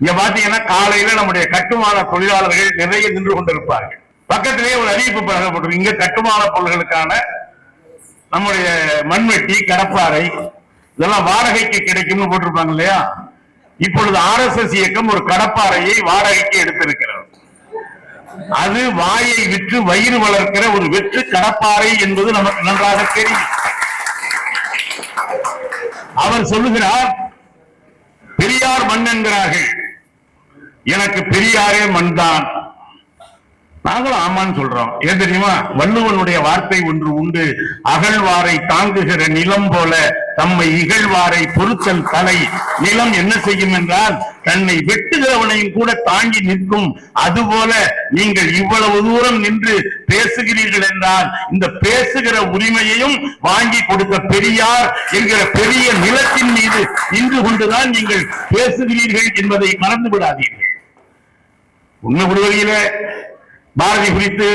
இங்க பாத்தீங்கன்னா காலையில நம்முடைய கட்டுமான தொழிலாளர்கள் நிறைய நின்று கொண்டிருப்பார்கள். பக்கத்திலேயே ஒரு அறிவிப்பு பழகப்பட்டிருக்கு இங்க கட்டுமான பொருள்களுக்கான நம்முடைய மண்வெட்டி கடப்பாறை இதெல்லாம் வாடகைக்கு கிடைக்கும்னு போட்டிருப்பாங்க இல்லையா? இப்பொழுது ஆர்எஸ்எஸ் இயக்கம் ஒரு கடப்பாறையை வாடகைக்கு எடுத்திருக்கிறது. அது வாயை விற்று வயிறு வளர்க்கிற ஒரு வெற்று கடப்பாறை என்பது நமக்கு நன்றாக தெரியும். அவர் சொல்லுகிறார் பெரியார் மண் என்கிறார்கள். எனக்கு பெரியாரே மண்தான். நாங்களும் ஆமான்னு சொல்றோம். ஏன் தெரியுமா? வள்ளுவனுடைய வார்த்தை ஒன்று உண்டு. அகழ்வாரை தாங்குகிற நிலம் போல தம்மை இகழ்வாரை பொருத்தல் தலை. நிலம் என்ன செய்யும் என்றால் தன்னை வெட்டுகிறவனையும் கூட தாங்கி நிற்கும். அதுபோல நீங்கள் இவ்வளவு தூரம் நின்று பேசுகிறீர்கள் என்றால் இந்த பேசுகிற உரிமையையும் வாங்கி கொடுத்த பெரியார் என்கிற பெரிய நிலத்தின் மீது நின்று கொண்டுதான் நீங்கள் பேசுகிறீர்கள் என்பதை மறந்து விடாதீர்கள் உண்மை விடுவதில பாரதி குறித்து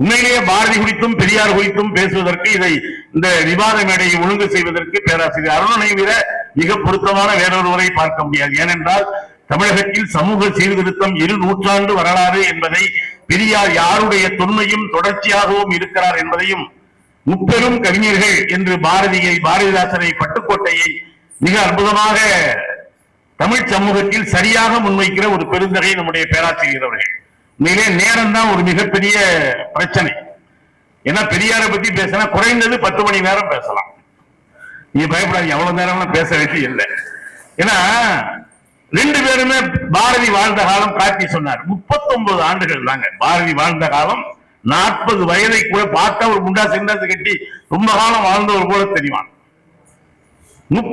உண்மையிலேயே பாரதி குறித்தும் பெரியார் குறித்தும் பேசுவதற்கு இதை இந்த விவாத மேடையை ஒழுங்கு செய்வதற்கு பேராசிரியர் அருணனை விட மிக பொருத்தமான வேறொருவரை பார்க்க முடியாது. ஏனென்றால் தமிழகத்தில் சமூக சீர்திருத்தம் இரு நூற்றாண்டு வரலாறு என்பதை பெரியார் யாருடைய தொன்மையும் தொடர்ச்சியாகவும் இருக்கிறார் என்பதையும் முப்பெரும் கவிஞர்கள் என்று பாரதியை பாரதிதாசனை பட்டுக்கோட்டையை மிக அற்புதமாக தமிழ் சமூகத்தில் சரியாக முன்வைக்கிற ஒரு பெருந்தகை நம்முடைய பேராசிரியர் அவர்கள். உண்மையிலே நேரம் தான் ஒரு மிகப்பெரிய பிரச்சனை. ஏன்னா பெரியாரை பத்தி பேசினா குறைந்தது பத்து மணி நேரம் பேசலாம். நீங்க பயப்படாதீங்க எவ்வளவு நேரம் பேச வேண்டிய இல்லை. ஏன்னா ரெண்டு பேருமே பாரதி வாழ்ந்த காலம் காட்டி சொன்னார். 39 ஆண்டுகள் தாங்க பாரதி வாழ்ந்த காலம். நாற்பது வயதை கூட பார்த்தா ஒரு முண்டா சிந்தாசு கட்டி ரொம்ப காலம் வாழ்ந்தவர் கூட தெரியுமான்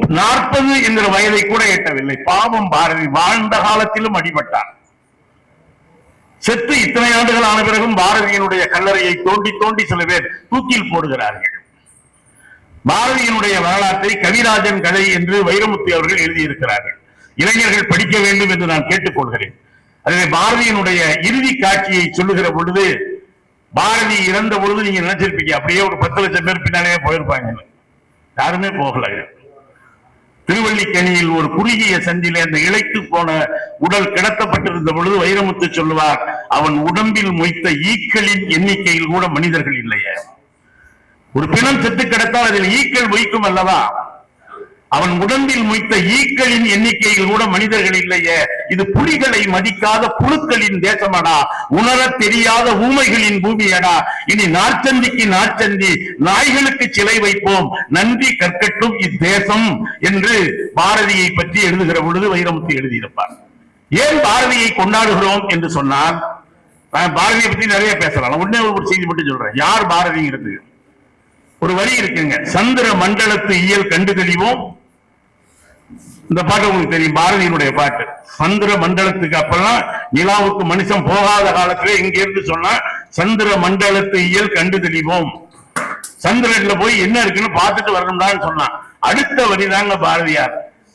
நாற்பது என்கிற வயதை கூட எட்டவில்லை. பாவம் பாரதி வாழ்ந்த காலத்திலும் அடிபட்டார். செத்து இத்தனை ஆண்டுகள் ஆன பிறகும் பாரதியினுடைய கல்லறையை தோண்டி தோண்டி சில பேர் தூக்கில் போடுகிறார்கள். பாரதியினுடைய வரலாற்றை கவிராஜன் கதை என்று வைரமுத்து அவர்கள் எழுதியிருக்கிறார்கள். இளைஞர்கள் படிக்க வேண்டும் என்று நான் கேட்டுக்கொள்கிறேன். அதிலே பாரதியினுடைய இறுதி காட்சியை சொல்லுகிற பொழுது பாரதி இறந்த பொழுது நீங்க நினைச்சிருப்பீங்க அப்படியே ஒரு பத்து லட்சம் பேர் பின்னாலே போயிருப்பாங்க. யாருமே போகல. திருவள்ளிக்கணியில் ஒரு குறுகிய சந்திலே அந்த இழைத்து போன உடல் கிடத்தப்பட்டிருந்த பொழுது வைரமுத்து சொல்லுவார் அவன் உடம்பில் மொய்த்த ஈக்களின் எண்ணிக்கையில் கூட மனிதர்கள் இல்லையே. ஒரு பிணம் செத்து கிடத்தால் அதில் ஈக்கள் மொய்க்கும் அல்லவா? அவன் உடம்பில் முய்த்த ஈக்களின் எண்ணிக்கையில் கூட மனிதர்கள் இல்லையே. இது புலிகளை மதிக்காத புழுக்களின் தேசமடா. உணரத் தெரியாத ஊமைகளின் பூமியடா. இனி நாற்சந்திக்கு நாற்சந்தி நாய்களுக்கு சிலை வைப்போம். நன்றி கற்கட்டும் இத்தேசம் என்று பாரதியை பற்றி எழுதுகிற பொழுது வைரமுத்து எழுதியிருப்பார். ஏன் பாரதியை கொண்டாடுகிறோம் என்று சொன்னால் பாரதியை பத்தி நிறைய பேசலாம். உடனே ஒரு செய்தி மட்டும் சொல்றேன். யார் பாரதிங்கிறது? ஒரு வரி இருக்குங்க. சந்திர மண்டலத்து இயல் கண்டு தெளிவோம் இந்த பாட்டு உங்களுக்கு தெரியும் பாரதியினுடைய பாட்டு. சந்திர மண்டலத்துக்கு அப்பெல்லாம் நிலாவுக்கு மனுஷன் போகாத காலத்துல இங்க இருந்து சொன்னா சந்திர மண்டலத்து இயல் கண்டு தெளிவோம் சந்திரன்ல போய் என்ன இருக்குன்னு பார்த்துட்டு வரணும்டான்னு சொன்னான் அடுத்த வரி தாங்க பாரதியார்.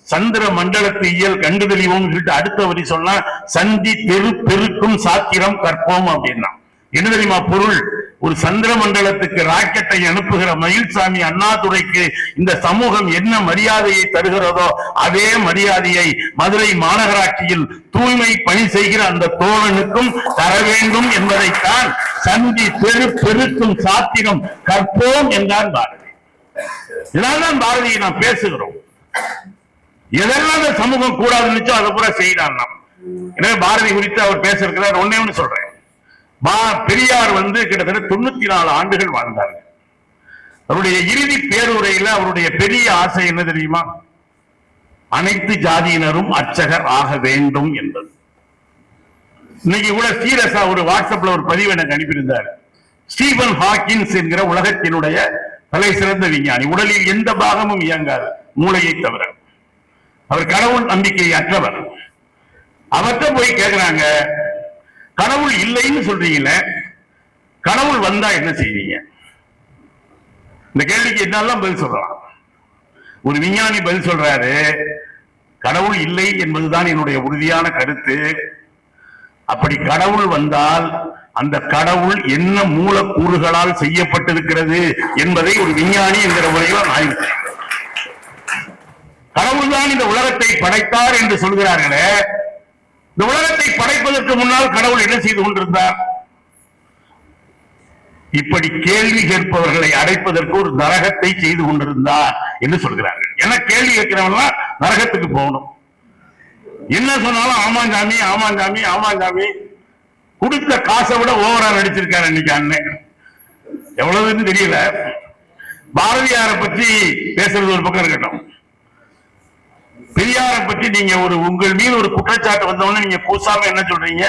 சந்திர மண்டலத்து இயல் கண்டு தெளிவோம் சொல்லிட்டு அடுத்த வரி சொன்னா சந்தி தெரு பெருக்கும் சாத்திரம் கற்போம் அப்படின்னா. என்ன தெரியுமா பொருள்? ஒரு சந்திர மண்டலத்துக்கு ராக்கெட்டை அனுப்புகிற மயில்சாமி அண்ணாதுரைக்கு இந்த சமூகம் என்ன மரியாதையை தருகிறதோ அதே மரியாதையை மதுரை மாநகராட்சியில் தூய்மை பணி செய்கிற அந்த தோழனுக்கும் தர வேண்டும் என்பதைத்தான் சந்தி பெரு பெருக்கும் சாத்திரம் கற்போம் என்றான் பாரதி. இதனால்தான் பாரதியை நாம் பேசுகிறோம். எதெல்லாம் அந்த சமூகம் கூடாதுன்னுச்சோ அதை கூட செய்யலாம் நாம். எனவே பாரதி குறித்து அவர் பேசிருக்கிறார் ஒன்னே ஒண்ணு சொல்றேன். பெரியார் வந்து கிட்டத்தட்ட தொண்ணூத்தி நாலு ஆண்டுகள் வாழ்ந்தார்கள். அவருடைய இறுதி பேருரையில அவருடைய பெரிய ஆசை என்ன தெரியுமா? அனைத்து ஜாதியினரும் அர்ச்சகர் ஆக வேண்டும் என்பது. இன்னைக்கு கூட சீரஸா ஒரு வாட்ஸ்அப்ல ஒரு பதிவு எனக்கு அனுப்பியிருந்தார். ஸ்டீபன் ஹாக்கின்ஸ் என்கிற உலகத்தினுடைய தலை சிறந்த விஞ்ஞானி. உடலில் எந்த பாகமும் இயங்காது. மூளையை தவிர. அவர் கடவுள் நம்பிக்கை அற்றவர் அவர்கிட்ட போய் கேட்கிறாங்க கடவுள் இல்லைன்னு சொல்றீங்களே கடவுள் வந்தா என்ன செய்வீங்க? இந்த கேள்விக்கு என்னெல்லாம் பதில் சொல்லலாம். ஒரு விஞ்ஞானி பதில் சொல்றாரு கடவுள் இல்லை என்பதுதான் என்னுடைய உறுதியான கருத்து. அப்படி கடவுள் வந்தால் அந்த கடவுள் என்ன மூலக்கூறுகளால் செய்யப்பட்டிருக்கிறது என்பதை ஒரு விஞ்ஞானி என்கிற முறையில் ஆய்வு கடவுள்தான் கடவுள் தான் இந்த உலகத்தை படைத்தார் என்று சொல்கிறார்களே இந்த உலகத்தை படைப்பதற்கு முன்னால் கடவுள் என்ன செய்து கொண்டிருந்தார்? இப்படி கேள்வி கேட்பவர்களை அடைப்பதற்கு ஒரு நரகத்தை செய்து கொண்டிருந்தார் என்று சொல்கிறார்கள். ஏன்னா கேள்வி கேட்கிறவன்லாம் நரகத்துக்கு போகணும். என்ன சொன்னாலும் ஆமாஞ்சாமி ஆமாஞ்சாமி ஆமாஞ்சாமி கொடுத்த காசை விட ஓவரா நடிச்சிருக்காரு இன்னைக்கு அண்ணன் எவ்வளவுன்னு தெரியல. பாரதியாரை பற்றி பேசுறது ஒரு பக்கம் இருக்கட்டும். பெரியாரை பற்றி நீங்க ஒரு உங்கள் மீது ஒரு குற்றச்சாட்டு வந்தவுடனே நீங்க கூசாம என்ன சொல்றீங்க?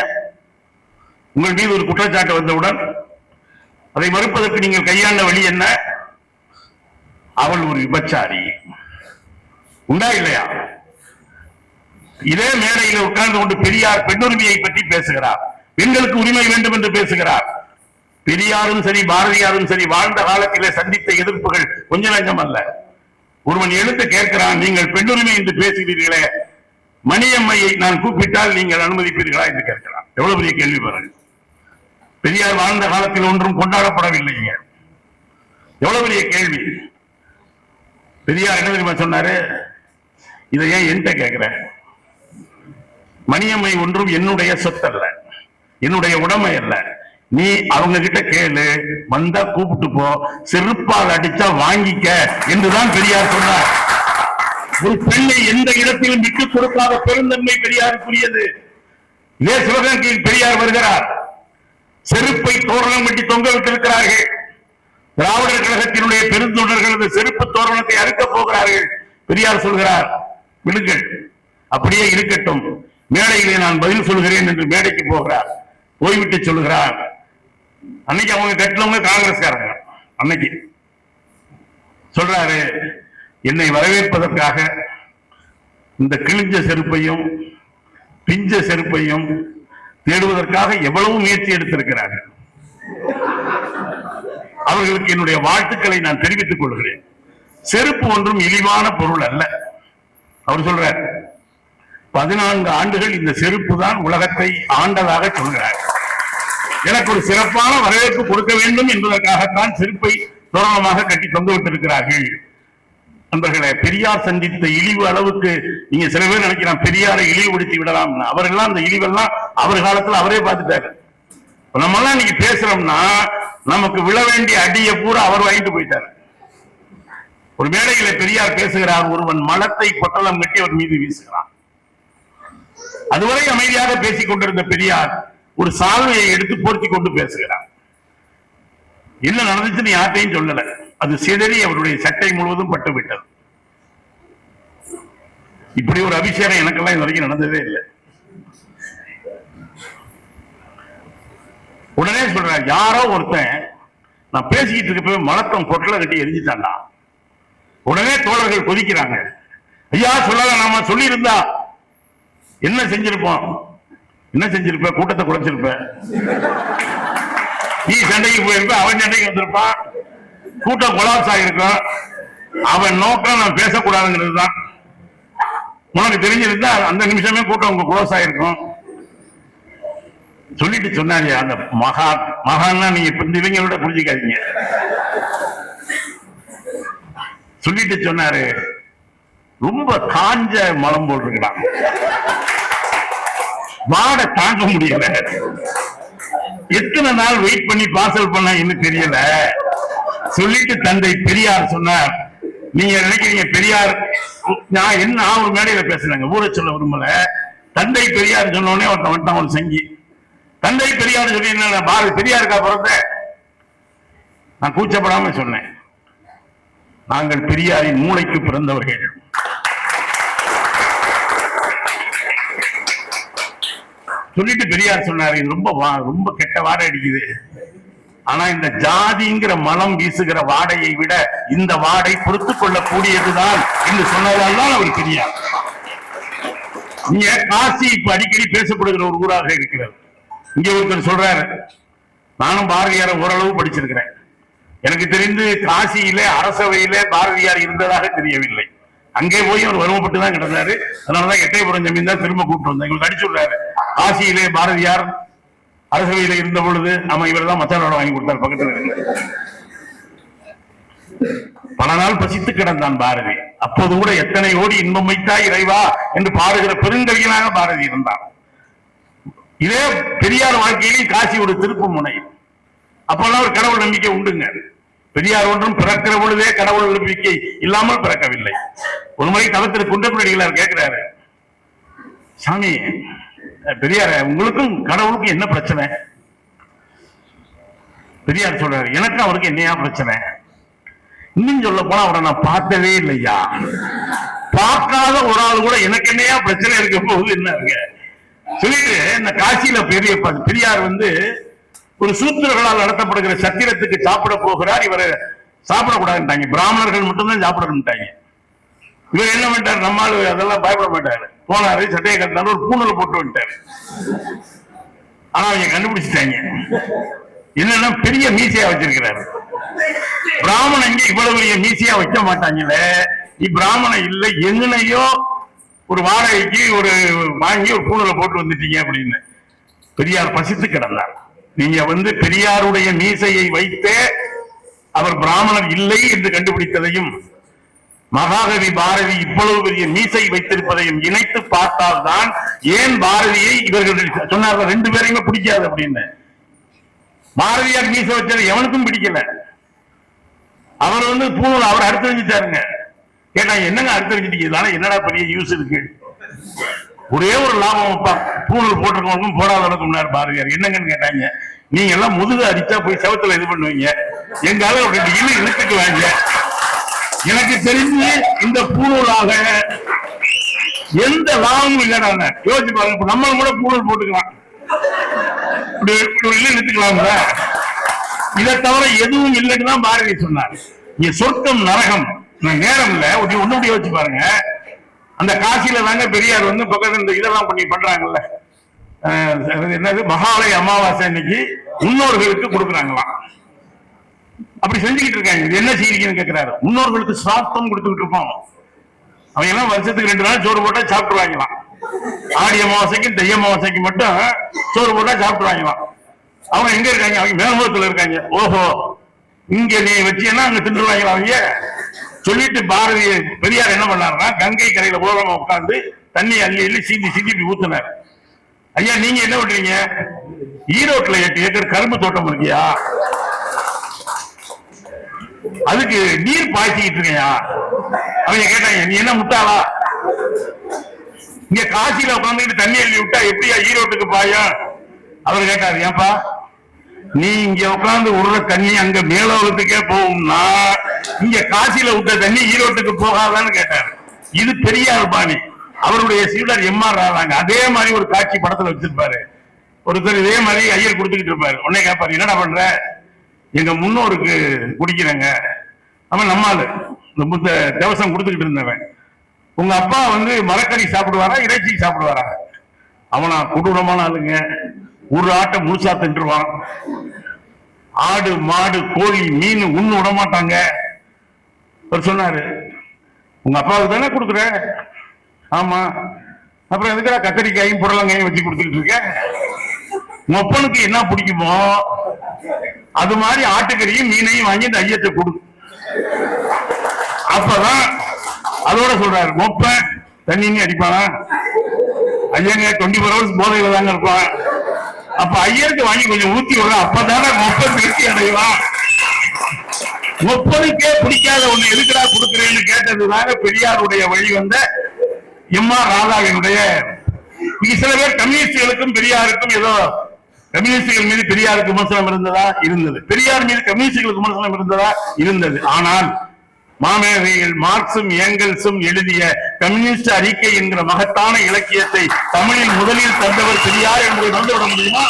உங்கள் மீது ஒரு குற்றச்சாட்டு வந்தவுடன் அதை மறுப்பதற்கு நீங்கள் கையாண்ட வழி என்ன? அவள் ஒரு விபச்சாரி. உண்டா இல்லையா? இதே மேடையில் உட்கார்ந்து கொண்டு பெரியார் பெண்ணுரிமையை பற்றி பேசுகிறார். பெண்களுக்கு உரிமை வேண்டும் என்று பேசுகிறார். பெரியாரும் சரி பாரதியாரும் சரி வாழ்ந்த காலத்திலே சந்தித்த எதிர்ப்புகள் கொஞ்ச நஞ்சம் அல்ல. ஒருவன் எழுத்து கேட்கிறான் நீங்கள் பெண்ணுரிமை என்று பேசுகிறீர்களே மணியம்மையை நான் கூப்பிட்டால் நீங்கள் அனுமதிப்பீர்களா என்று கேட்கிறான். எவ்வளவு பெரிய கேள்வி பாருங்க. பெரியார் வாழ்ந்த காலத்தில் ஒன்றும் கொண்டாடப்படவில்லைங்க. எவ்வளவு பெரிய கேள்வி. பெரியார் என்ன தெரியுமா சொன்னாரு? இதை ஏன் என்கிட்ட கேட்கிற? மணியம்மை ஒன்றும் என்னுடைய சொத்தல்ல என்னுடைய உடமை அல்ல. நீ அவங்க கிட்ட கேளு வந்தா கூப்பிட்டு போ செருப்பால் அடிச்சா வாங்கிக்க என்றுதான் பெரியார் சொன்னார். ஒரு பெண்ணை எந்த இடத்திலும் விட்டு கொடுக்காத பெருந்தன்மை பெரியாருக்குரியது. இதே சிவகங்கையில் பெரியார் வருகிறார். செருப்பை தோரணம் கட்டி தொங்க விட்டிருக்கிறார்கள் திராவிடர் கழகத்தினுடைய பெருந்தொண்டர்கள் இந்த செருப்பு தோரணத்தை அறுக்கப் போகிறார்கள். பெரியார் சொல்கிறார் விடுங்கள் அப்படியே இருக்கட்டும். மேடையிலே நான் பதில் சொல்கிறேன் என்று மேடைக்கு போகிறார். போய்விட்டு சொல்கிறார். அன்னைக்கு அவங்க கட்டினவங்க காங்கிரஸ்காரங்க. அன்னைக்கு. சொல்றாரு என்னை வரவேற்பதற்காக இந்த கிழிஞ்ச செருப்பையும் பிஞ்ச செருப்பையும் தேடுவதற்காக எவ்வளவு முயற்சி எடுத்திருக்கிறார்கள் அவர்களுக்கு என்னுடைய வாழ்த்துக்களை நான் தெரிவித்துக் கொள்கிறேன். செருப்பு ஒன்றும் இழிவான பொருள் அல்ல. அவர் சொல்றார் பதினான்கு ஆண்டுகள் இந்த செருப்பு தான் உலகத்தை ஆண்டதாக சொல்கிறார். எனக்கு ஒரு சிறப்பான வரவேற்பு கொடுக்க வேண்டும் என்பதற்காகத்தான் செருப்பை தோரணமாக கட்டி தந்து விட்டிருக்கிறார்கள் நண்பர்களே பெரியார் சந்தித்த இழிவு அளவுக்கு நீங்க சில பேர் நினைக்கிறான் பெரியாரை இழிவுபடுத்தி விடலாம். அவர்கள்லாம் அந்த இழிவெல்லாம் அவர் காலத்துல அவரே பார்த்துட்டாரு. நம்ம எல்லாம் இன்னைக்கு பேசுறோம்னா நமக்கு விழ வேண்டிய அடியை பூரா அவர் வாங்கிட்டு போயிட்டாரு. ஒரு மேடையில பெரியார் பேசுகிறார் ஒருவன் மலத்தை பொட்டலம் கட்டி அவர் மீது வீசுகிறான். அதுவரை அமைதியாக பேசிக் கொண்டிருந்த பெரியார் ஒரு சால்வையை எடுத்து போர்த்தி கொண்டு பேசுகிறார். என்ன நடந்துச்சுன்னு யார்ட்டையும் சொல்லல. அது சிதறி அவருடைய சட்டை முழுவதும் பட்டு விட்டது. இப்படி ஒரு அபிஷேகம் எனக்கெல்லாம் இது வரைக்கும் நடந்ததே இல்லை. உடனே சொல்றார் யாரோ ஒருத்தன் நான் பேசிக்கிட்டு இருக்கப்ப மலத்தம் பொட்டலை கட்டி எரிஞ்சுட்டான்டா. உடனே தோழர்கள் கொதிக்கிறாங்க. ஐயா சொல்லல நாம சொல்லியிருந்தா என்ன செஞ்சிருப்போம்? என்ன செஞ்சிருப்ப? கூட்டத்தை குறைச்சிருப்ப. நீ சண்டைக்கு போயிருப்ப அவன் சண்டைக்கு வந்திருப்பான் கூட்டம் கொலாப்ஸ் ஆகிருக்கும் அவன் நோக்கம் நான் பேசக்கூடாதுங்கிறது தான். உனக்கு தெரிஞ்சிருந்தா அந்த நிமிஷமே கூட்டம் உங்க குளோஸ் ஆயிருக்கும் சொல்லிட்டு சொன்னாங்க அந்த மகா மகான்னா நீங்க இப்ப இவங்களோட புரிஞ்சுக்காதீங்க. சொல்லிட்டு சொன்னாரு ரொம்ப காஞ்ச மலம் போல் வாட தாங்க முடியல. எத்தனை நாள் வெயிட் பண்ணி பார்சல் பண்ண இன்னும் தெரியல. சொல்லிட்டு தந்தை பெரியார் சொன்னார் நீங்க நினைக்கிறீங்க பெரியார் நான் என்ன நான் ஒரு மேடையில பேசுறேங்க ஊரை சொல்ல விரும்பல. தந்தை பெரியார் சொன்னோடனே ஒருத்தன் வந்துட்டான் ஒரு சங்கி. தந்தை பெரியார் சொல்லி என்ன பாரதி பெரியாருக்கா பிறந்த? நான் கூச்சப்படாம சொன்னேன். நாங்கள் பெரியாரின் மூளைக்கு பிறந்தவர்கள். சொல்லிட்டு பெரியார் சொன்னாரு இது ரொம்ப வா- ரொம்ப கெட்ட வாடை அடிக்குது. ஆனா இந்த ஜாதிங்கிற மனம் வீசுகிற வாடையை விட இந்த வாடை பொறுத்துக் கொள்ளக்கூடியதுதான். என்று சொன்னதால் தான் அவர் பெரியார். இங்க காசி இப்ப அடிக்கடி பேசப்படுகிற ஒரு ஊராக இருக்கிறது. இங்க ஒருத்தர் சொல்றாரு நானும் பாரதியாரை ஓரளவு படிச்சிருக்கிறேன். எனக்கு தெரிந்து காசியிலே அரசவையிலே பாரதியார் இருந்ததாக தெரியவில்லை. அங்கே போய் அவர் வருவப்பட்டு தான் கிடந்தாரு. அதனாலதான் எட்டயபுரம் ஜமீன்தார் திரும்ப கூப்பிட்டு வந்தேன். எங்களுக்கு அடிச்சுடுறாரு காசியிலே பாரதியார் அரசவையில இருந்த பொழுது நம்ம இவர் தான் மச்சானோட வாங்கி கொடுத்தார் பக்கத்துல இருந்து. பல நாள் பசித்து கிடந்தான் பாரதி. அப்போது கூட எத்தனை ஓடி இன்பம் வைத்தா இறைவா என்று பாடுகிற பெருங்கவியனாக பாரதி இருந்தான். இதே பெரியார் வாழ்க்கையிலும் காசி ஒரு திருப்பு முனை. அப்பெல்லாம் ஒரு கடவுள் நம்பிக்கை உண்டுங்க. பெரியார் ஒன்றும் பிறக்கிற பொழுதே கடவுள் நம்பிக்கை இல்லாமல் பிறக்கவில்லை. ஒரு முறை தளத்தில் குன்றக்குடிகளார் கேட்கிறாரு சாமி பெரியார உங்களுக்கும் கடவுளுக்கும் என்ன பிரச்சனை? பெரியார் சொல்றாரு எனக்கும் அவருக்கு என்னையா பிரச்சனை? இன்னும் சொல்ல போனா அவரை நான் பார்த்ததே இல்லையா? பார்க்காத ஒரு ஆள் கூட எனக்கு என்னையா பிரச்சனை இருக்க? போகுது என்ன இருக்கு? சொல்லிட்டு இந்த காசியில பெரிய பெரியார் வந்து ஒரு சூத்திரர்களால் நடத்தப்படுகிற சத்திரத்துக்கு சாப்பிட போகிறார் இவரை சாப்பிடக்கூடாதுட்டாங்க பிராமணர்கள் மட்டும்தான் சாப்பிடணும்ட்டாங்க. இவர் என்ன பண்ணிட்டார்? நம்மால் அதெல்லாம் பயப்பட மாட்டாரு. போனாரு சட்டையை கட்டினாரு ஒரு பூணலை போட்டு வந்துட்டாரு. ஆனா அவங்க கண்டுபிடிச்சிட்டாங்க. என்னன்னா பெரிய மீசையா வச்சிருக்கிறாரு. பிராமணங்க இவ்வளவு பெரிய மீசையா வைக்க மாட்டாங்களே பிராமணன் இல்ல எங்கனையோ ஒரு வாடகைக்கு ஒரு வாங்கி ஒரு பூணலை போட்டு வந்துட்டீங்க அப்படின்னு. பெரியார் பசித்து கிடந்தார். நீங்க வந்து பெரியாருடைய மீசையை வைத்தே அவர் பிராமணர் இல்லை என்று கண்டுபிடித்ததையும் மகாகவி பாரதி இவ்வளவு பெரிய மீசை வைத்திருப்பதையும் இணைத்து பார்த்தால்தான் ஏன் பாரதியை இவர்கள் சொன்னார்கள் ரெண்டு பேரையுமே பிடிக்காது அப்படின்னு. பாரதியார் மீசை வச்சது எவனுக்கும் பிடிக்கல. அவர் வந்து பூணூல் அவர் அடுத்து வச்சுட்டாருங்க கேட்டாங்க என்னங்க அடுத்து வச்சுட்டீங்க என்னடா பெரிய யூஸ் இருக்கு? ஒரே ஒரு லாபம் பூணூல் போட்டிருக்கவங்களுக்கும் முன்னாடி பாரதியார். என்னங்கன்னு கேட்டாங்க. நீங்க எல்லாம் முதுகு அடிச்சா போய் செவத்துல இது பண்ணுவீங்க. எங்கால ஒரு ரெண்டு இழு இழுத்துக்குவாங்க எனக்கு தெரிஞ்சு இந்த பூணூலாக எந்த லாபமும் இல்லைடாங்க யோசிச்சு பாருங்க இப்ப நம்மளும் கூட பூணூல் போட்டுக்கலாம். இப்படி இப்படி இழு இழுத்துக்கலாம்ல? இதை தவிர எதுவும் இல்லைன்னு தான் பாரதி சொன்னார். இங்க சொர்க்கம் நரகம். நேரம் இல்லை. ஒன்னு யோசிச்சு வச்சு பாருங்க. அந்த காசியில தாங்க பெரியார் வந்து பக்கத்துல இந்த இதெல்லாம் பண்ணி பண்றாங்கல்ல. என்னது? மகாலய அமாவாசை அன்னைக்கு முன்னோர்களுக்கு கொடுக்குறாங்களாம். அப்படி செஞ்சுக்கிட்டு இருக்காங்க. இது என்ன செய்றீங்கன்னு கேட்கிறாரு முன்னோர்களுக்கு சாப்பிட்டம் கொடுத்துக்கிட்டு இருப்போம் அவங்க எல்லாம் வருஷத்துக்கு ரெண்டு நாள் சோறு போட்டா சாப்பிட்டுருவாங்களாம். ஆடி அமாவாசைக்கும் தைய அமாவாசைக்கு மட்டும் சோறு போட்டா சாப்பிட்டுருவாங்களாம். அவங்க எங்க இருக்காங்க? அவங்க மேலமுகத்துல இருக்காங்க. ஓஹோ இங்க நீ வச்சீங்கன்னா அங்க தின்றுவாங்களா அவங்க. சொல்லிட்டு பாரதி பெரியார் என்ன பண்ணாருன்னா கங்கை கரையில ஓரமா உட்கார்ந்து தண்ணி அள்ளி அள்ளி சீந்தி சீந்தி இப்படி ஊத்துனார். ஐயா நீங்க என்ன பண்றீங்க? ஈரோட்ல எட்டு ஏக்கர் கரும்பு தோட்டம் இருக்கியா? அதுக்கு நீர் பாய்ச்சிக்கிட்டு இருக்கையா? அவங்க கேட்டாங்க நீ என்ன முட்டாளா? இங்க காசியில உட்காந்துக்கிட்டு தண்ணி அள்ளி விட்டா எப்படியா ஈரோட்டுக்கு பாயும்? அவர் கேட்டாரு ஏன்பா நீ இங்க உட்காந்து விடுற தண்ணி அங்க மேலோகத்துக்கே போகும்னா இங்க காசியில விட்ட தண்ணி ஈரோட்டுக்கு போகாதான்னு கேட்டாரு. இது பெரியார் பாணி. அவருடைய சீடர் எம்ஆர் ராதாங்க அதே மாதிரி ஒரு காட்சி படத்துல வச்சிருப்பாரு. ஒருத்தர் இதே மாதிரி ஐயர் கொடுத்துக்கிட்டு இருப்பாரு. உடனே கேட்பாரு என்னடா பண்ற? எங்க முன்னோருக்கு குடிக்கிறேங்க. அவன் நம்மாளு இந்த தேவசம் கொடுத்துக்கிட்டு இருந்தவன். உங்க அப்பா வந்து மரக்கறி சாப்பிடுவாரா இறைச்சி சாப்பிடுவாரா? அவனா கொடூரமான ஆளுங்க. ஒரு ஆட்டை முழுசா தின்றுவான் ஆடு மாடு கோழி மீன் உண்ணு விட மாட்டாங்க. அவர் சொன்னாரு உங்க அப்பாவுக்கு தானே கொடுக்குற? ஆமா. அப்புறம் எதுக்குடா கத்திரிக்காயும் புடலங்காயும் வச்சு கொடுத்துட்டு இருக்க மொப்பனுக்கு என்ன பிடிக்குமோ அது மாதிரி ஆட்டுக்கறியும் மீனையும் வாங்கி இந்த ஐயத்தை கொடு. அப்பதான் அதோட சொல்றாரு மொப்பன் தண்ணின்னு அடிப்பானா? ஐயங்க டுவெண்ட்டி ஃபோர் ஹவர்ஸ் போதையில தாங்க இருப்பான். அப்ப ஐயருக்கு வாங்கி கொஞ்சம் ஊத்தி விடுற அப்பதானே முப்பது திருப்தி அடைவான் முப்பதுக்கே பிடிக்காத ஒண்ணு எதுக்குடா கொடுக்குறேன்னு கேட்டதுதாங்க பெரியாருடைய வழி வந்த எம் ஆர் ராதாவினுடைய. இங்க சில பேர் கம்யூனிஸ்டுகளுக்கும் பெரியாருக்கும் ஏதோ கம்யூனிஸ்டுகள் மீது பெரியாருக்கு விமர்சனம் இருந்ததா? இருந்தது. பெரியார் மீது கம்யூனிஸ்டுகளுக்கு விமர்சனம் இருந்ததா? இருந்தது. ஆனால் மாமேதையில் மார்க்சும் ஏங்கல்ஸும் எழுதிய கம்யூனிஸ்ட் அறிக்கை என்கிற மகத்தான இலக்கியத்தை தமிழில் முதலில் தந்தவர் பெரியார் என்பதை வந்துவிட முடியுமா?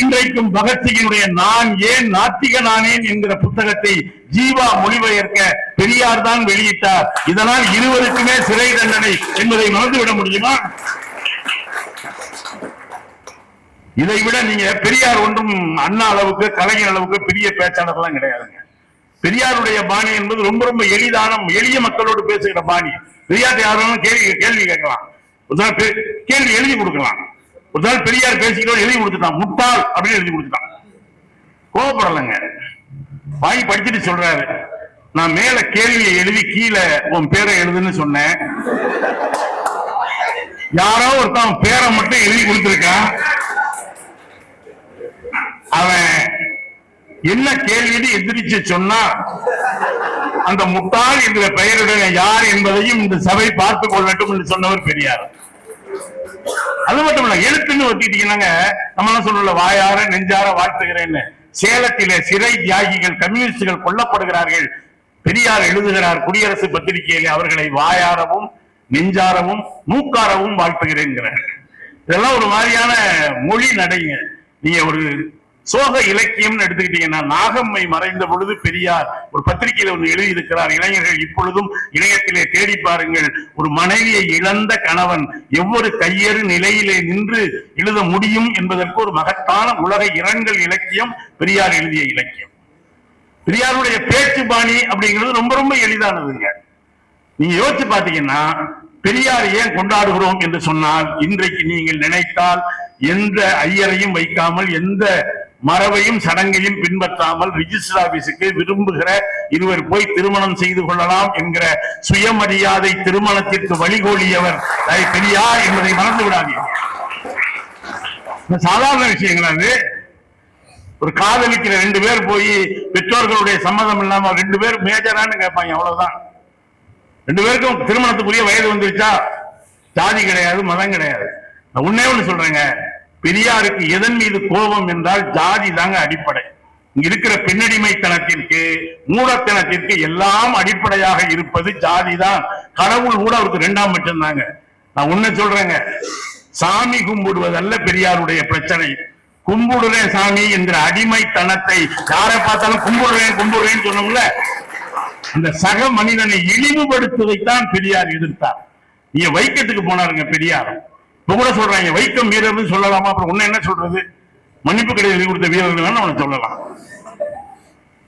இன்றைக்கும் பகத்சிங்கினுடைய நான் ஏன் நாத்திக நானேன் என்கிற புத்தகத்தை ஜீவா மொழிபெயர்க்க பெரியார் தான் வெளியிட்டார். இதனால் இருவருக்குமே சிறை தண்டனை என்பதை மறந்துவிட முடியுமா? இதை விட நீங்க பெரியார் ஒன்றும் அண்ணா அளவுக்கு கலைஞர் அளவுக்கு பெரிய பேச்சாளர்லாம் கிடையாதுங்க. பெரியாருடைய பாணி என்பது ரொம்ப ரொம்ப எளிதான எளிய மக்களோடு பேசுகிற பாணி. பெரியார் யாரும் கேள்வி கேள்வி கேட்கலாம். ஒரு நாள் பே- கேள்வி எழுதி கொடுக்கலாம். ஒரு நாள் பெரியார் பேசிக்கிறோம் எழுதி கொடுத்துட்டான். முட்டாள் அப்படின்னு எழுதி கொடுத்துட்டான். கோபப்படலைங்க வாங்கி படிச்சுட்டு சொல்றாரு. நான் மேல கேள்வியை எழுதி கீழே உன் பேரை எழுதுன்னு சொன்னேன். யாரோ ஒருத்தன் பேரை மட்டும் எழுதி கொடுத்துருக்கான். அவன் என்ன கேள்வி எதிரிச்சு சொன்னா அந்த முட்டாள் என்ற பெயருடன் யார் என்பதையும் இந்த சபை பார்த்துக் கொள்ளட்டும் என்று சொன்னவர் பெரியார். அது மட்டும் இல்ல எழுத்துன்னு ஒத்திட்டீங்கன்னாங்க நம்ம எல்லாம் சொல்லல வாயார நெஞ்சார வாழ்த்துகிறேன்னு. சேலத்திலே சிறை தியாகிகள் கம்யூனிஸ்டுகள் கொல்லப்படுகிறார்கள். பெரியார் எழுதுகிறார் குடியரசு பத்திரிகையிலே அவர்களை வாயாரவும் நெஞ்சாரவும் மூக்காரவும் வாழ்த்துகிறேங்கிறார் இதெல்லாம் ஒரு மாதிரியான மொழி நடைங்க. நீங்க ஒரு சோக இலக்கியம்னு எடுத்துக்கிட்டீங்கன்னா நாகம்மை மறைந்த பொழுது பெரியார் ஒரு பத்திரிகையில ஒன்று எழுதியிருக்கிறார். இளைஞர்கள் இப்பொழுதும் இணையத்திலே தேடி பாருங்கள் ஒரு மனைவியை இழந்த கணவன் எவ்வொரு கையறு நிலையிலே நின்று எழுத முடியும் என்பதற்கு ஒரு மகத்தான உலக இரங்கல் இலக்கியம் பெரியார் எழுதிய இலக்கியம். பெரியாருடைய பேச்சு பாணி அப்படிங்கிறது ரொம்ப ரொம்ப எளிதானதுங்க. நீங்க யோசிச்சு பாத்தீங்கன்னா பெரியார் ஏன் கொண்டாடுகிறோம் என்று சொன்னால் இன்றைக்கு நீங்கள் நினைத்தால் எந்த ஐயரையும் வைக்காமல் எந்த மரபையும் சடங்கையும் பின்பற்றாமல் ரிஜிஸ்டர் ஆபீஸுக்கு விரும்புகிற இருவர் போய் திருமணம் செய்து கொள்ளலாம் என்கிற சுயமரியாதை திருமணத்திற்கு வழிகோலியவர் தலை பெரியார் என்பதை மறந்து விடாதீர்கள் சாதாரண விஷயங்கள் அது ஒரு காதலிக்கிற ரெண்டு பேர் போய் பெற்றோர்களுடைய சம்மதம் இல்லாம ரெண்டு பேர் மேஜரான்னு கேட்பாங்க அவ்வளவுதான். ரெண்டு பேருக்கும் திருமணத்துக்குரிய வயது வந்துருச்சா? ஜாதி கிடையாது மதம் கிடையாது. நான் உன்னே ஒண்ணு சொல்றேங்க. பெரியாருக்கு எதன் மீது கோபம் என்றால் ஜாதி தாங்க அடிப்படை. இங்க இருக்கிற பெண்ணடிமைத்தனத்திற்கு மூடத்தனத்திற்கு எல்லாம் அடிப்படையாக இருப்பது ஜாதி தான். கடவுள் கூட அவருக்கு ரெண்டாம் மட்டும்தாங்க தாங்க. நான் ஒண்ணு சொல்றேங்க. சாமி கும்பிடுவதல்ல பெரியாருடைய பிரச்சனை. கும்பிடுறேன் சாமி என்கிற அடிமைத்தனத்தை யாரை பார்த்தாலும் கும்பிடுறேன் கும்பிடுறேன்னு சொன்னோம்ல? அந்த சக மனிதனை இழிவுபடுத்துவதைத்தான் பெரியார் எதிர்த்தார். நீங்க வைக்கத்துக்கு போனாருங்க பெரியார். இப்ப கூட சொல்றாங்க வைக்கம் வீரர்னு சொல்லலாமா? அப்புறம் உன்ன என்ன சொல்றது? மன்னிப்பு கிடையாது கொடுத்த வீரர்கள் அவனை சொல்லலாம்.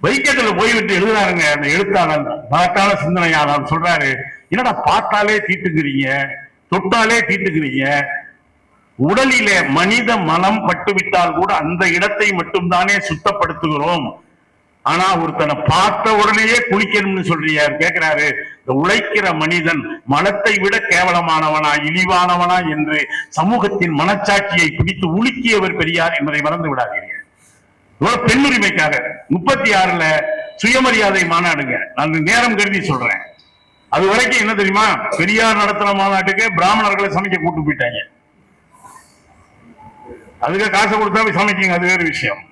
வைக்கத்துல போய்விட்டு எழுதுறாருங்க அந்த எழுத்தாளர் மகத்தான சிந்தனையாளர் சொல்றாரு என்னடா பார்த்தாலே தீட்டுக்கிறீங்க? தொட்டாலே தீட்டுக்கிறீங்க? உடலிலே மனித மனம் பட்டுவிட்டால் கூட அந்த இடத்தை மட்டும்தானே சுத்தப்படுத்துகிறோம்? ஆனா ஒருத்தனை பார்த்த உடனேயே குளிக்கணும்னு சொல்றியார் கேட்கிறாரு இந்த உழைக்கிற மனிதன் மனத்தை விட கேவலமானவனா இழிவானவனா என்று சமூகத்தின் மனச்சாட்சியை பிடித்து உலுக்கியவர் பெரியார் என்பதை மறந்து விடாதீர்கள். இவ்வளவு பெண்ணுரிமைக்காக முப்பத்தி ஆறுல சுயமரியாதை மாநாடுங்க. நான் நேரம் கருதி சொல்றேன். அது வரைக்கும் என்ன தெரியுமா? பெரியார் நடத்தின மாநாட்டுக்கு பிராமணர்களை சமைக்க கூட்டு போயிட்டாங்க. அதுக்கு காசு கொடுத்தா போய் சமைக்குங்க அது வேறு விஷயம்.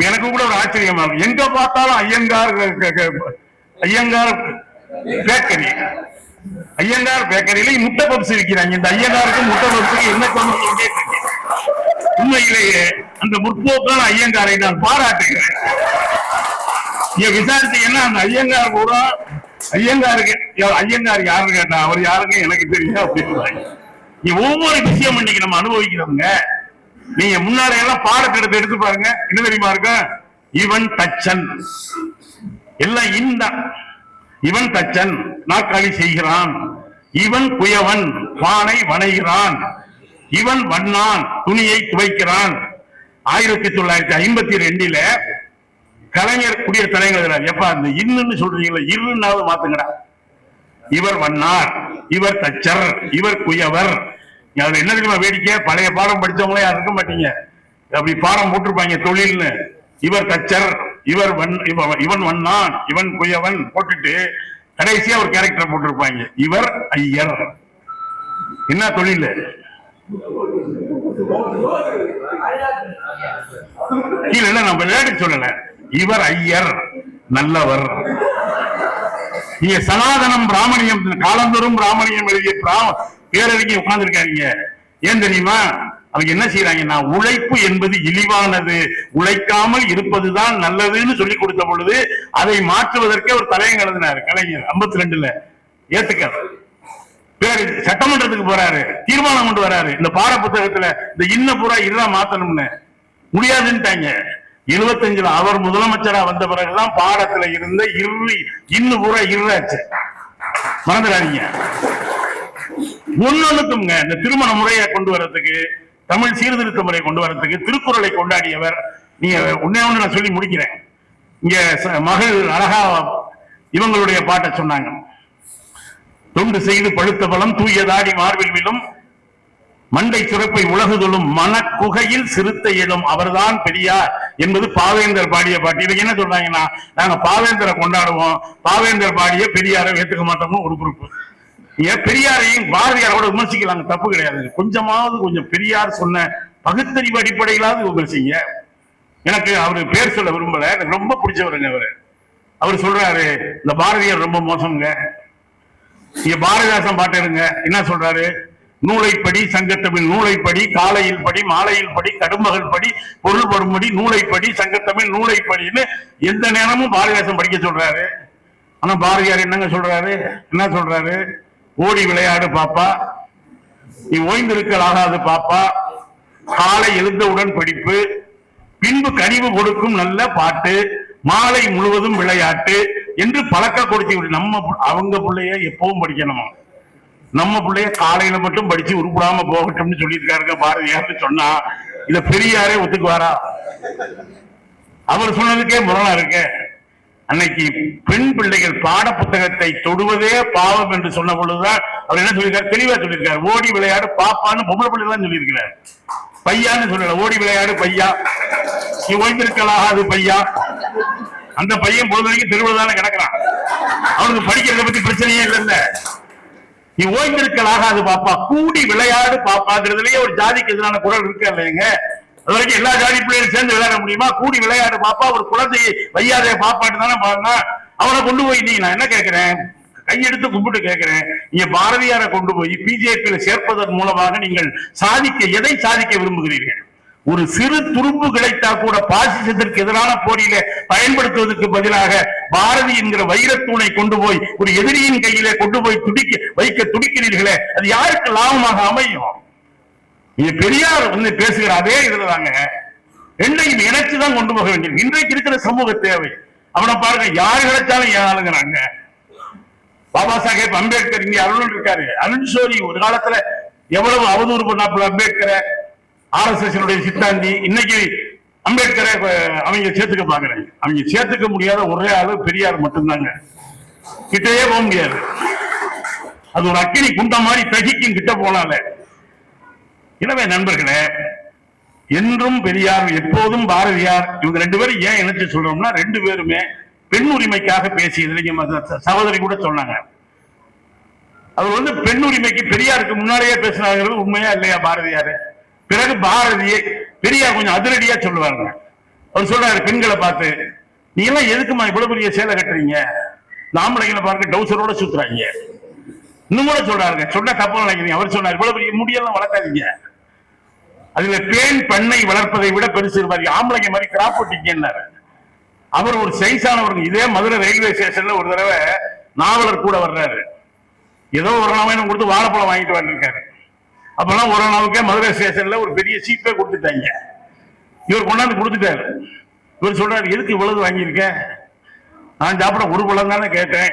எனக்கு கூட ஒரு ஆச்சரியமா இருக்கு எங்க பார்த்தாலும் ஐயங்கார் ஐயங்கார் பேக்கரி ஐயங்கார் பேக்கரியில முட்டை பப்ஸ் விற்கிறாங்க இந்த ஐயங்காருக்கு முட்டை பப்ஸுக்கு என்ன தொடர்பு உண்மையிலேயே அந்த முற்போக்கான ஐயங்காரை நான் பாராட்டுகிறேன். இங்க விசாரிச்சீங்கன்னா அந்த ஐயங்கார் கூட ஐயங்காருக்கு ஐயங்கார் யாருன்னு கேட்டா அவர் யாருங்க எனக்கு தெரியும் அப்படின்னு நீ ஒவ்வொரு விஷயம் இன்னைக்கு நம்ம அனுபவிக்கிறவங்க நீங்க முன்னாடி எல்லாம் பாடத்திட்டத்தை எடுத்து பாருங்க. என்ன தெரியுமா இருக்கு இவன் தச்சன். எல்லாம் இந்த இவன் தச்சன். நாற்காலி செய்கிறான். இவன் குயவன் வானை வணைகிறான். இவன் வண்ணான் துணியை துவைக்கிறான். ஆயிரத்தி தொள்ளாயிரத்தி ஐம்பத்தி ரெண்டுல கலைஞர் குடியரசு தலைவர் எப்ப அந்த இன்னுன்னு சொல்றீங்களா இருன்னாவது மாத்துங்கடா. இவர் வண்ணார் இவர் தச்சர் இவர் குயவர். அதுல என்ன தெரியுமா வேடிக்கை பழைய பாடம் படித்தவங்களே யாரும் இருக்க மாட்டீங்க. அப்படி பாடம் போட்டிருப்பாங்க தொழில்னு. இவர் தச்சர் இவர் இவன் வண்ணான் இவன் குயவன் போட்டுட்டு கடைசியா ஒரு கேரக்டர் போட்டிருப்பாங்க. இவர் ஐயர். என்ன தொழில்? கீழே என்ன நம்ம விளையாட்டு சொல்லல. இவர் ஐயர் நல்லவர். நீங்க சனாதனம் பிராமணியம் காலந்தோறும் பிராமணியம் எழுதிய பேரவைக்கு உட்கார்ந்துருக்காங்க ஏன் தெரியுமா? அவங்க என்ன செய்யறாங்கன்னா உழைப்பு என்பது இழிவானது. உழைக்காமல் இருப்பதுதான் நல்லதுன்னு சொல்லி கொடுத்த பொழுது அதை மாற்றுவதற்கே ஒரு தலையம் எழுதினாரு கலைஞர் 52 ரெண்டுல ஏத்துக்க பேரு சட்டமன்றத்துக்கு போறாரு. தீர்மானம் கொண்டு வராரு. இந்த பாட புத்தகத்துல இந்த இன்ன பூரா இதுதான் மாத்தணும்னு. முடியாதுன்ட்டாங்க. எழுபத்தஞ்சுல அவர் முதலமைச்சரா வந்த பிறகுதான் பாடத்துல இருந்த இரு இன்னு பூரா இருளாச்சு மறந்துடாதீங்க. ஒன்னொன்னுக்குங்க இந்த திருமண முறையை கொண்டு வர்றதுக்கு தமிழ் சீர்திருத்த முறை கொண்டு வர்றதுக்கு திருக்குறளை கொண்டாடியவர் நீங்க உன்னே ஒண்ணு நான் சொல்லி முடிக்கிறேன். இங்க ச- மகள் அழகா இவங்களுடைய பாட்டை சொன்னாங்க. தொண்டு செய்து பழுத்த பலம் தூயதாடி மார்பில் விழும் மண்டை சுரப்பை உலகுதொழும் மனக்குகையில் சிறுத்த இடம் அவர்தான் பெரியார் என்பது பாவேந்தர் பாடிய பாட்டு. இதுக்கு என்ன சொல்றாங்கன்னா நாங்க பாவேந்தரை கொண்டாடுவோம் பாவேந்தர் பாடிய பெரியாரை ஏத்துக்க மாட்டோம்னு ஒரு குறிப்பு ஏன் பெரியாரையும் பாரதியாரோட விமர்சிக்கலாங்க தப்பு கிடையாது. கொஞ்சமாவது கொஞ்சம் பெரியார் சொன்ன பகுத்தறிவு அடிப்படையிலாவது விமர்சிங்க. எனக்கு அவர் பேர் சொல்ல விரும்பல. எனக்கு ரொம்ப பிடிச்சவருங்க அவரு. அவர் சொல்றாரு இந்த பாரதியார் ரொம்ப மோசம்ங்க. நீங்க பாரதிதாசன் பாட்டு என்ன சொல்றாரு? நூலைப்படி சங்கத்தமிழ் நூலைப்படி காலையில் படி மாலையில் படி கடுமகள் படி பொருள் வரும்படி நூலைப்படி சங்கத்தமிழ் நூலைப்படின்னு எந்த நேரமும் பாரதிதாசன் படிக்க சொல்றாரு. ஆனா பாரதியார் என்னங்க சொல்றாரு? என்ன சொல்றாரு? ஓடி விளையாடு பாப்பா. நீ ஓய்ந்திருக்கல் ஆகாது பாப்பா. காலை எழுந்தவுடன் படிப்பு. பின்பு கனிவு கொடுக்கும் நல்ல பாட்டு. மாலை முழுவதும் விளையாட்டு என்று பழக்க கொடுத்து நம்ம அவங்க பிள்ளைய எப்பவும் படிக்கணுமா. நம்ம பிள்ளைய காலையில மட்டும் படிச்சு உருப்படாம போகட்டும்னு சொல்லியிருக்காருங்க பாரதியார்னு சொன்னா. இத பெரியாரே ஒத்துக்குவாரா? அவர் சொன்னதுக்கே முரணா இருக்கேன் அன்னைக்கு பெண் பிள்ளைகள் பாட புத்தகத்தை தொடுவதே பாவம் என்று சொன்ன பொழுதுதான் அவர் என்ன சொல்லியிருக்காரு? தெளிவா சொல்லியிருக்காரு. ஓடி விளையாடு பாப்பான்னு பொம்பளை பிள்ளை தான் சொல்லியிருக்கிறார். பையான்னு சொல்லல. ஓடி விளையாடு பையா. நீ ஓய்ந்திருக்கலாகாது பையா. அந்த பையன் பொழுது வரைக்கும் தெருவில் தானே கிடக்குறான். அவனுக்கு படிக்கிறத பத்தி பிரச்சனையே இல்லைல்ல. நீ ஓய்ந்திருக்கலாகாது பாப்பா. கூடி விளையாடு பாப்பாங்கிறதுலயே ஒரு ஜாதிக்கு எதிரான குரல் இருக்கு இல்லைங்க? வரைக்கும் எல்லா ஜாதி பிள்ளைகளும் சேர்ந்து விளையாட முடியுமா? கூடி விளையாடு பாப்பா ஒரு குழந்தையை வையாதே பாப்பாட்டு தானே பாருங்க அவனை கொண்டு போய் நீ நான் என்ன கேட்கிறேன்? கையெடுத்து கும்பிட்டு கேட்கிறேன். நீங்க பாரதியாரை கொண்டு போய் பிஜேபியில சேர்ப்பதன் மூலமாக நீங்கள் சாதிக்க எதை சாதிக்க விரும்புகிறீர்கள்? ஒரு சிறு துரும்பு கிடைத்தா கூட பாசிசத்திற்கு எதிரான போரியில பயன்படுத்துவதற்கு பதிலாக பாரதி என்கிற வைரத்தூணை கொண்டு போய் ஒரு எதிரியின் கையிலே கொண்டு போய் துடிக்க வைக்க துடிக்கிறீர்களே. அது யாருக்கு லாபமாக அமையும்? இது பெரியார் வந்து பேசுகிற அதே இதுல தாங்க. ரெண்டையும் இணைச்சுதான் கொண்டு போக வேண்டியது. இன்றைக்கு இருக்கிற சமூக தேவை. அவனை பாருங்க யார் கிடைச்சாலும் ஏழுங்கிறாங்க பாபா சாஹேப் அம்பேத்கர் இங்க அருள் இருக்காரு. அருண் சோரி ஒரு காலத்துல எவ்வளவு அவதூறு பண்ணாப்புல அம்பேத்கரை ஆர் எஸ் எஸ் சித்தாந்தி இன்னைக்கு அம்பேத்கரை அவங்க சேர்த்துக்க பாக்குறாங்க அவங்க சேர்த்துக்க முடியாத ஒரே ஆளு பெரியார் மட்டும்தாங்க. கிட்டயே போக முடியாது. அது ஒரு அக்கினி குண்ட மாதிரி தகிக்கும் கிட்ட போனால. எனவே நண்பர்களே என்றும் பெரியார் எப்போதும் பாரதியார் இவங்க ரெண்டு பேரும் ஏன் இணைச்சு சொல்றோம்னா ரெண்டு பேருமே பெண் உரிமைக்காக பேசியது. சகோதரி கூட சொன்னாங்க. அவர் வந்து பெண் உரிமைக்கு பெரியாருக்கு முன்னாடியே பேசினாங்கிறது உண்மையா இல்லையா பாரதியார்? பிறகு பாரதியை பெரியார் கொஞ்சம் அதிரடியா சொல்லுவாங்க அவர் சொல்றாரு பெண்களை பார்த்து நீ எல்லாம் எதுக்குமா இவ்வளவு பெரிய சேலை கட்டுறீங்க? இந்த பார்க்க பாருங்க டவுசரோட சுத்துறாங்க. இன்னும் கூட சொல்றாருங்க. சொன்ன தப்பு நினைக்கிறீங்க அவர் சொன்னார் இவ்வளவு பெரிய முடியெல்லாம் வளர்க்காதீங்க. அதுல பேன் பண்ணை வளர்ப்பதை விட பெருசு மாதிரி ஆம்பளைங்க மாதிரி கிராப் போட்டீங்கன்னாரு அவர் ஒரு சைஸானவர் இதே மதுரை ரயில்வே ஸ்டேஷன்ல ஒரு தடவை நாவலர் கூட வர்றாரு. ஏதோ ஒரு நாம கொடுத்து வாழைப்பழம் வாங்கிட்டு வந்திருக்காரு. அப்பெல்லாம் ஒரு நாவுக்கே மதுரை ஸ்டேஷன்ல ஒரு பெரிய சீப்பே கொடுத்துட்டாங்க. இவர் கொண்டாந்து கொடுத்துட்டாரு. இவர் சொல்றாரு எதுக்கு இவ்வளவு வாங்கியிருக்கேன் நான் சாப்பிட ஒரு பழம் தானே கேட்டேன்.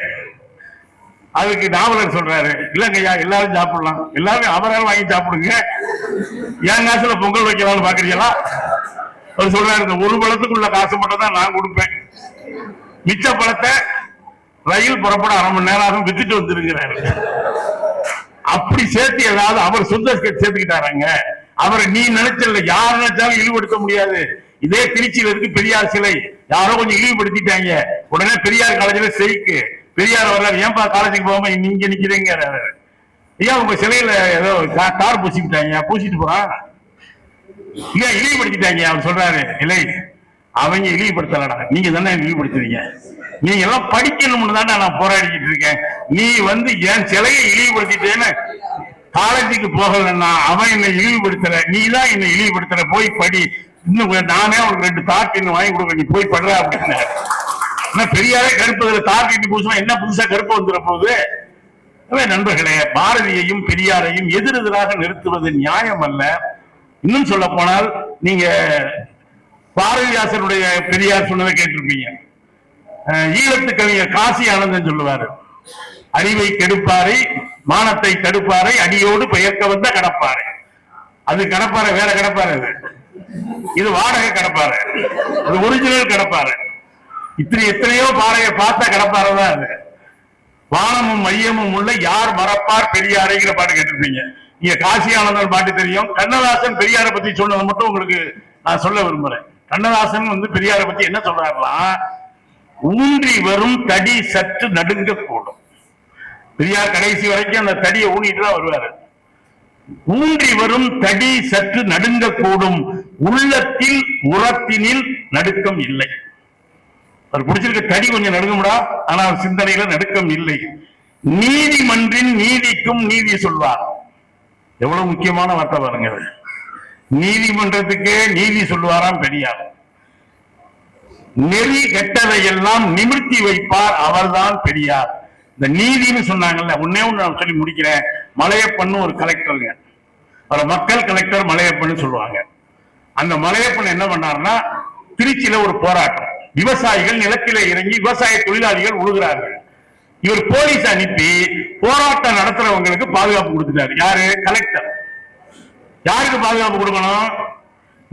அதுக்கு நாவலர் சொல்றாரு. இல்லங்கய்யா எல்லாரும் சாப்பிடலாம். எல்லாரும் அவரால் வாங்கி சாப்பிடுங்க. என் காசுல பொங்கல் வைக்கலாம்னு பாக்குறீங்களா? அவர் சொல்றாரு இந்த ஒரு பழத்துக்குள்ள காசு மட்டும் தான் நான் கொடுப்பேன். மிச்ச பழத்தை ரயில் புறப்பட அரை மணி நேரம் ஆகும் வித்துட்டு வந்துருங்கிறாரு அப்படி சேர்த்து ஏதாவது அவர் சொந்த சேர்த்துக்கிட்டாராங்க. அவரை நீ நினைச்சல யார் நினைச்சாலும் இழிவுபடுத்த முடியாது. இதே திருச்சியில இருக்கு பெரியார் சிலை. யாரோ கொஞ்சம் இழிவுபடுத்திட்டாங்க. உடனே பெரியார் காலேஜ்ல செய்க்கு பெரியார் வர்றாரு ஏன்பா காலேஜுக்கு போகாம நீங்க நிக்கிறீங்க? ஐயா உங்க சிலையில ஏதோ கா- கார் பூசிக்கிட்டாங்க பூசிட்டு போ ஏன் இழிவுபடுத்திட்டாங்க அவர் சொல்றாரு. இல்லை அவங்க இழிவுபடுத்தலடா நீங்க தானே இழிவுபடுத்துறீங்க? நீங்க எல்லாம் படிக்கணும்னு தானே நான் போராடிக்கிட்டு இருக்கேன். நீ வந்து என் சிலையை இழிவுபடுத்திட்டேன்னு காலேஜுக்கு போகலன்னா அவன் என்னை இழிவுபடுத்தல நீ தான் என்னை இழிவுபடுத்தல போய் படி. இன்னும் நானே உனக்கு ரெண்டு தாக்கு இன்னும் வாங்கி கொடுக்க நீ போய் படுற அப்படின்னு ஆனா பெரியாரே கருப்பு தார் கட்டி புதுசா என்ன புதுசா கருப்பு வந்துட போகுது நண்பர்களே பாரதியையும் பெரியாரையும் எதிரெதிராக நிறுத்துவது நியாயம் அல்ல இன்னும் சொல்ல போனால் நீங்க பாரதிதாசனுடைய பெரியார் சொன்னதை கேட்டிருப்பீங்க. ஈழத்து கவிஞர் காசி ஆனந்தன் சொல்லுவாரு. அறிவை கெடுப்பாரை மானத்தை தடுப்பாரை அடியோடு பெயர்க்க வந்த கடப்பாரை. அது கடப்பாரை வேற கடப்பாரை இது இது வாடகை கடப்பாரை. அது ஒரிஜினல் கடப்பாரை. இத்தனை எத்தனையோ பாறையை பார்த்த கடப்பார்தான் அது? வானமும் மையமும் உள்ள யார் மறப்பார் பெரியாரைங்கிற பாட்டு கேட்டிருப்பீங்க. நீங்க காசி ஆனந்தன் பாட்டு தெரியும். கண்ணதாசன் பெரியாரை பத்தி சொன்னதை மட்டும் உங்களுக்கு நான் சொல்ல விரும்புறேன். கண்ணதாசன் வந்து பெரியாரை பத்தி என்ன சொல்றாருலாம் ஊன்றி வரும் தடி சற்று நடுங்க கூடும் பெரியார் கடைசி வரைக்கும் அந்த தடியை ஊனிட்டு தான் வருவாரு. ஊன்றி வரும் தடி சற்று நடுங்க கூடும் உள்ளத்தில் உரத்தினில் நடுக்கம் இல்லை. அவர் பிடிச்சிருக்க தடி கொஞ்சம் நடுங்கும்டா. ஆனால் சிந்தனையில நடுக்கம் இல்லை. நீதிமன்றின் நீதிக்கும் நீதி சொல்வார். எவ்வளவு முக்கியமான வார்த்தை பாருங்க. நீதிமன்றத்துக்கே நீதி சொல்லுவாராம் பெரியார் நெறி கெட்டதையெல்லாம் நிமிர்த்தி வைப்பார் அவர்தான் பெரியார். இந்த நீதின்னு சொன்னாங்கல்ல ஒன்னே ஒண்ணு நான் சொல்லி முடிக்கிறேன். மலையப்பன்னு ஒரு கலெக்டருங்க அவரை மக்கள் கலெக்டர் மலையப்பன்னு சொல்லுவாங்க. அந்த மலையப்பன் என்ன பண்ணாருன்னா திருச்சியில ஒரு போராட்டம். விவசாயிகள் நிலத்திலே இறங்கி விவசாய தொழிலாளிகள் உழுகிறார்கள். இவர் போலீஸ் அனுப்பி போராட்டம் நடத்துறவங்களுக்கு பாதுகாப்பு கொடுத்துட்டாரு. யாரு? கலெக்டர் யாருக்கு பாதுகாப்பு கொடுக்கணும்?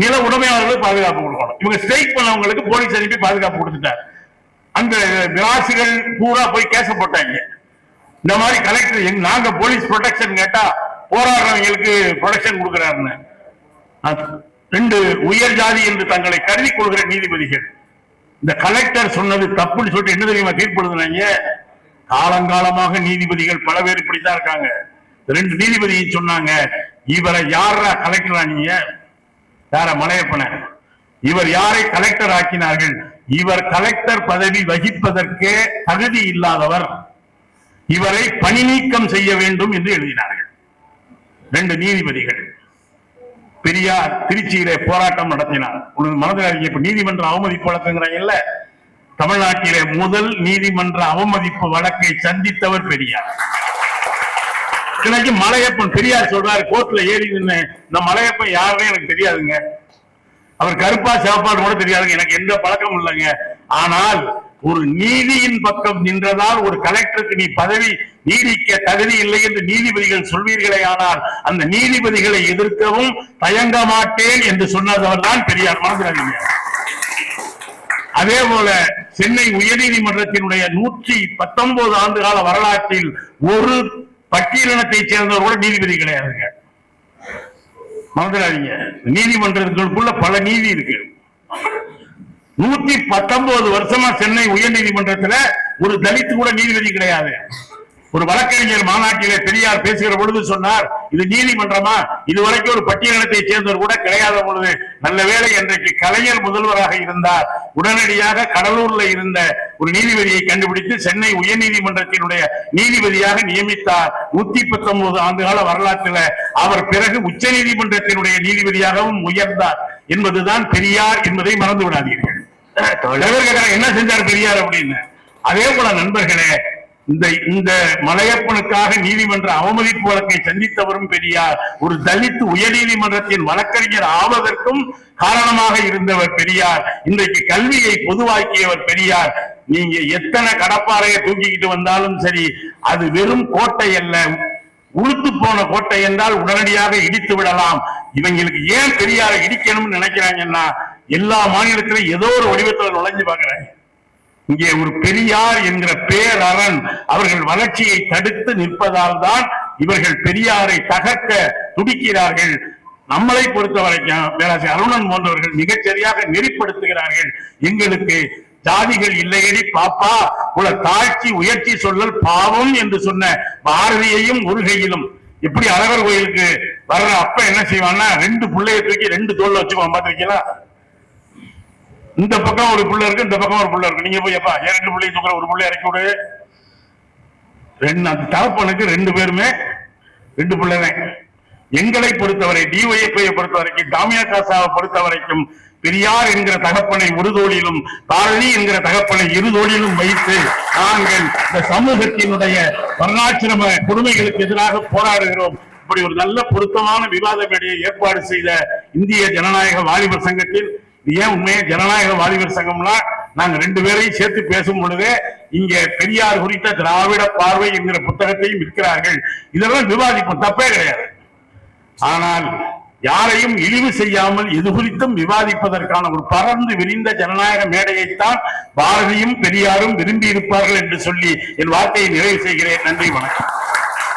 நில உடைமையாளர்களுக்கு பாதுகாப்பு கொடுக்கணும். இவங்க ஸ்ட்ரைக் பண்ணவங்களுக்கு போலீஸ் அனுப்பி பாதுகாப்பு கொடுத்துட்டார். அந்த விலாசிகள் பூரா போய் கேச போட்டாங்க. இந்த மாதிரி கலெக்டர் நாங்க போலீஸ் ப்ரொடெக்ஷன் கேட்டா போராடுறவங்களுக்கு ப்ரொடெக்ஷன் கொடுக்கிறாருன்னு. ரெண்டு உயர் ஜாதி என்று தங்களை கருதி கொள்கிற நீதிபதிகள். இந்த கலெக்டர் சொன்னது தப்புன்னு சொல்லிட்டு என்ன தெரியுமா தீர்ப்பு எழுதுனாங்க காலங்காலமாக நீதிபதிகள் பல பேர் இப்படித்தான் இருக்காங்க. ரெண்டு நீதிபதி சொன்னாங்க இவரை யாரா கலெக்டர் ஆனீங்க? யார மலையப்பன? இவர் யாரை கலெக்டர் ஆக்கினார்கள்? இவர் கலெக்டர் பதவி வகிப்பதற்கே தகுதி இல்லாதவர். இவரை பணி நீக்கம் செய்ய வேண்டும் என்று எழுதினார்கள். ரெண்டு நீதிபதிகள். பெரியார் திருச்சியிலே போராட்டம் நடத்தினார். உனது மனதில் இப்ப நீதிமன்ற அவமதிப்பு வழக்குங்கிறாங்கல்ல தமிழ்நாட்டிலே முதல் நீதிமன்ற அவமதிப்பு வழக்கை சந்தித்தவர் பெரியார். இன்னைக்கு மலையப்பன் பெரியார் சொல்றாரு கோர்ட்ல ஏறி நின்று இந்த மலையப்பன் யாருன்னு எனக்கு தெரியாதுங்க. அவர் கருப்பா சாப்பாடு கூட தெரியாதுங்க. எனக்கு எந்த பழக்கமும் இல்லைங்க. ஆனால் ஒரு நீதியின் பக்கம் நின்றதால் ஒரு கலெக்டருக்கு நீ பதவி நீடிக்க தகுதி இல்லை என்று நீதிபதிகள் சொல்வீர்களே ஆனால் அந்த நீதிபதிகளை எதிர்க்கவும் தயங்க மாட்டேன் என்று சொன்னவர் தான் பெரியார் மனதில் அதே போல சென்னை உயர்நீதிமன்றத்தினுடைய நூற்றி பத்தொன்பது ஆண்டு கால வரலாற்றில் ஒரு பட்டியலினத்தை சேர்ந்தவர் கூட நீதிபதி கிடையாதுங்க மறந்துடாதீங்க. நீதிமன்றங்களுக்குள்ள பல நீதி இருக்கு. நூத்தி பத்தொன்பது வருஷமா சென்னை உயர்நீதிமன்றத்துல ஒரு தலித்து கூட நீதிபதி கிடையாது. ஒரு வழக்கறிஞர் மாநாட்டிலே பெரியார் பேசுகிற பொழுது சொன்னார் இது நீதிமன்றமா? இதுவரைக்கும் ஒரு பட்டியலத்தை சேர்ந்தவர் கூட கிடையாத பொழுது நல்ல வேளை இன்றைக்கு கலைஞர் முதல்வராக இருந்தார். உடனடியாக கடலூர்ல இருந்த ஒரு நீதிபதியை கண்டுபிடித்து சென்னை உயர்நீதிமன்றத்தினுடைய நீதிபதியாக நியமித்தார். நூத்தி பத்தொன்பது ஆண்டுகால வரலாற்றுல அவர் பிறகு உச்ச நீதிமன்றத்தினுடைய நீதிபதியாகவும் உயர்ந்தார். என்பதுதான் பெரியார் என்பதை மறந்து விடாதீர்கள். என்ன செஞ்சார் பெரியார் அப்படின்னு. அதே போல நண்பர்களே இந்த இந்த மலையப்பனுக்காக நீதிமன்ற அவமதிப்பு வழக்கை சந்தித்தவரும் பெரியார் ஒரு தலித் உயர்நீதிமன்றத்தின் வழக்கறிஞர் ஆவதற்கும் காரணமாக இருந்தவர் பெரியார் இன்றைக்கு கல்வியை பொதுவாக்கியவர் பெரியார். நீங்க எத்தனை கடப்பாறையை தூக்கிக்கிட்டு வந்தாலும் சரி அது வெறும் கோட்டை அல்ல. உளுத்து போன கோட்டை என்றால் உடனடியாக இடித்து விடலாம். இவங்களுக்கு ஏன் பெரியாரை இடிக்கணும்னு நினைக்கிறாங்கன்னா எல்லா மாநிலத்திலும் ஏதோ ஒரு வடிவத்துல நுழைஞ்சு பாக்குறேன் இங்கே ஒரு பெரியார் என்கிற பேரரண் அவர்கள் வளர்ச்சியை தடுத்து நிற்பதால் தான் இவர்கள் பெரியாரை தகர்க்க துடிக்கிறார்கள். நம்மளை பொறுத்த வரைக்கும் பேராசிரியர் அருணன் போன்றவர்கள் மிகச் சரியாக நெறிப்படுத்துகிறார்கள். எங்களுக்கு ஜாதிகள் இல்லையடி பாப்பா உல தாழ்ச்சி உயர்ச்சி சொல்லல் பாவம் என்று சொன்ன பாரதியையும் முருகையிலும். எப்படி அழகர் கோயிலுக்கு வர்ற அப்ப என்ன செய்வான்னா ரெண்டு பிள்ளைய தூக்கி ரெண்டு தோல்ல வச்சுக்குவான் பாத்திருக்கீங்களா இந்த பக்கம் ஒரு பிள்ளை இருக்கு இந்த பக்கம் ஒரு பிள்ளை இருக்கு. நீங்க போய் எப்பா ஏன் ரெண்டு பிள்ளைய தூக்குற? ஒரு பிள்ளை இறக்கி விடு. ரெண்டு அந்த தகப்பனுக்கு ரெண்டு பேருமே ரெண்டு பிள்ளைதான். எங்களை பொறுத்தவரை டிஒய்எஃப்ஐ பொறுத்த வரைக்கும் டாமியா காசாவை பொறுத்த வரைக்கும் பெரியார் என்கிற தகப்பனை ஒரு தோளிலும் பாரதி என்கிற தகப்பனை இரு தோளிலும் வைத்து நாங்கள் இந்த சமூகத்தினுடைய வர்ணாசிரம கொடுமைகளுக்கு எதிராக போராடுகிறோம். இப்படி ஒரு நல்ல பொருத்தமான விவாத மேடையை ஏற்பாடு செய்த இந்திய ஜனநாயக வாலிபர் சங்கத்தில் ஏன் உண்மையை ஜனநாயக வாலிபர் சங்கம்னா நாங்க ரெண்டு பேரையும் சேர்த்து பேசும் பொழுது இங்க பெரியார் குறித்த திராவிட பார்வை என்கிற புத்தகத்தையும் விற்கிறார்கள். இதெல்லாம் விவாதிப்போம் தப்பே கிடையாது. ஆனால் யாரையும் இழிவு செய்யாமல் எது குறித்தும் விவாதிப்பதற்கான ஒரு பறந்து விரிந்த ஜனநாயக மேடையைத்தான் பாரதியும் பெரியாரும் விரும்பி இருப்பார்கள் என்று சொல்லி என் வார்த்தையை நிறைவு செய்கிறேன். நன்றி வணக்கம்.